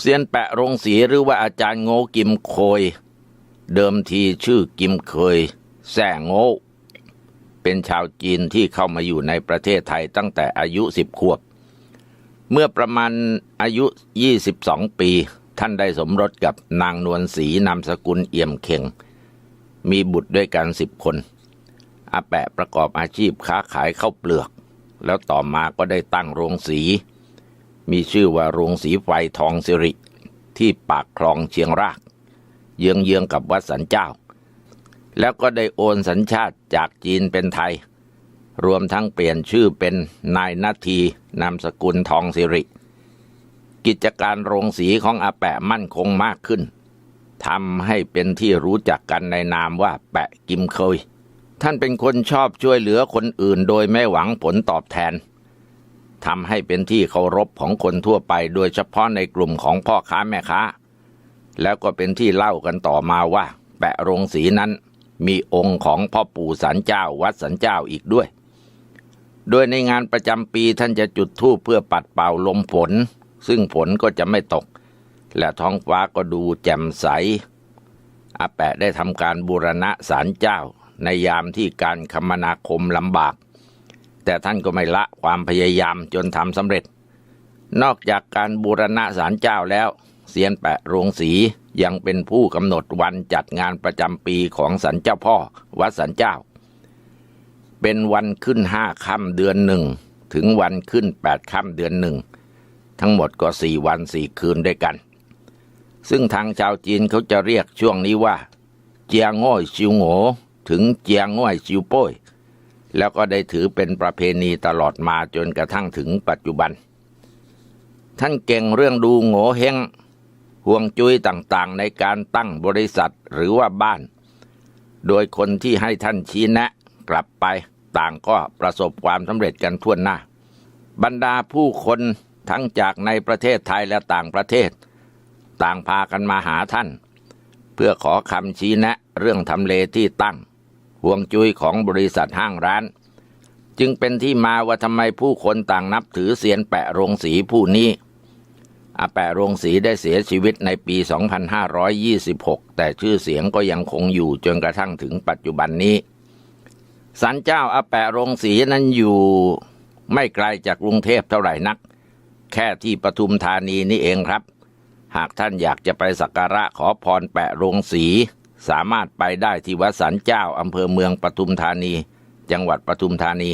เซียนแปะโรงสีหรือว่าอาจารย์โง่กิมโคย เดิมทีชื่อกิมเคยแซ่โง่เป็นชาวจีนที่เข้ามาอยู่ในประเทศไทยตั้งแต่อายุสิบขวบ เมื่อประมาณอายุ 22 ปี ท่านได้สมรสกับนางนวลศรีนามสกุลเอี่ยมเข่ง มีบุตรด้วยกันสิบคน อาแปะประกอบอาชีพค้าขายข้าวเปลือก แล้วต่อมาก็ได้ตั้งโรงสี มีชื่อว่าโรงสีไฟทองสิริที่ปากคลองเชียงราก เยื้องเยื้องกับวัดสันเจ้า แล้วก็ได้โอนสัญชาติจากจีนเป็นไทย รวมทั้งเปลี่ยนชื่อเป็นนายนาทีนามสกุลทองสิริ กิจการโรงสีของอาแปะมั่นคงมากขึ้นทำให้เป็นที่รู้จักกันในนามว่าแปะกิมเคย ท่านเป็นคนชอบช่วยเหลือคนอื่นโดยไม่หวังผลตอบแทน ทำให้เป็นที่เคารพของคนทั่วไป โดยเฉพาะในกลุ่มของพ่อค้าแม่ค้า แล้วก็เป็นที่เล่ากันต่อมาว่า แปะโรงสีนั้น มีองค์ของพ่อปู่สันเจ้าวัดสันเจ้าอีกด้วย โดยในงานประจำปีท่านจะจุดธูปเพื่อปัดเป่าลมฝน ซึ่งฝนก็จะไม่ตก และท้องฟ้าก็ดูแจ่มใสอาแปะได้ทำการบูรณะศาลเจ้า ในยามที่การคมนาคมลำบาก แต่ท่านก็ไม่ละความพยายามจนทำสำเร็จ นอกจากการบูรณะศาลเจ้าแล้วเซียนแปะโรงสียังเป็นผู้กำหนดวันจัดงานประจำปีของสันเจ้าพ่อวัดสันเจ้า เป็นวันขึ้นห้าค่ำเดือนหนึ่ง ถึงวันขึ้นแปดค่ำเดือนหนึ่ง ทั้งหมดก็สี่วันสี่คืนด้วยกัน ซึ่งทางชาวจีนเขาจะเรียกช่วงนี้ว่า เจียงง่อยชิวโง่ถึงเจียง่อยชิวโป้ย แล้วก็ได้ถือเป็นประเพณีตลอดมาจนกระทั่งถึงปัจจุบัน ท่านเก่งเรื่องดูโง่เฮงห่วงจุ้ยต่างๆ ในการตั้งบริษัทหรือว่าบ้าน โดยคนที่ให้ท่านชี้แนะกลับไปต่างก็ประสบความสำเร็จกันทั่วหน้า บรรดาผู้คนทั้งจากในประเทศไทยและต่างประเทศ ต่างพากันมาหาท่าน เพื่อขอคำชี้แนะเรื่องทำเลที่ตั้ง ห่วงจุ้ยของบริษัทห้างร้าน จึงเป็นที่มาว่าทำไมผู้คนต่างนับถือเสียนแปะโรงสีผู้นี้อาแปะโรงสีได้เสียชีวิตในปี 2526 แต่ชื่อเสียงก็ยังคงอยู่จนกระทั่งถึงปัจจุบันนี้สันเจ้าอาแปะโรงสีนั้นอยู่ไม่ไกลจากกรุงเทพเท่าไหร่นัก แค่ที่ปทุมธานีนี่เองครับ หากท่านอยากจะไปสักการะขอพรแปะโรงสี สามารถไปได้ที่วัดสันเจ้าอำเภอเมืองปทุมธานี จังหวัดปทุมธานี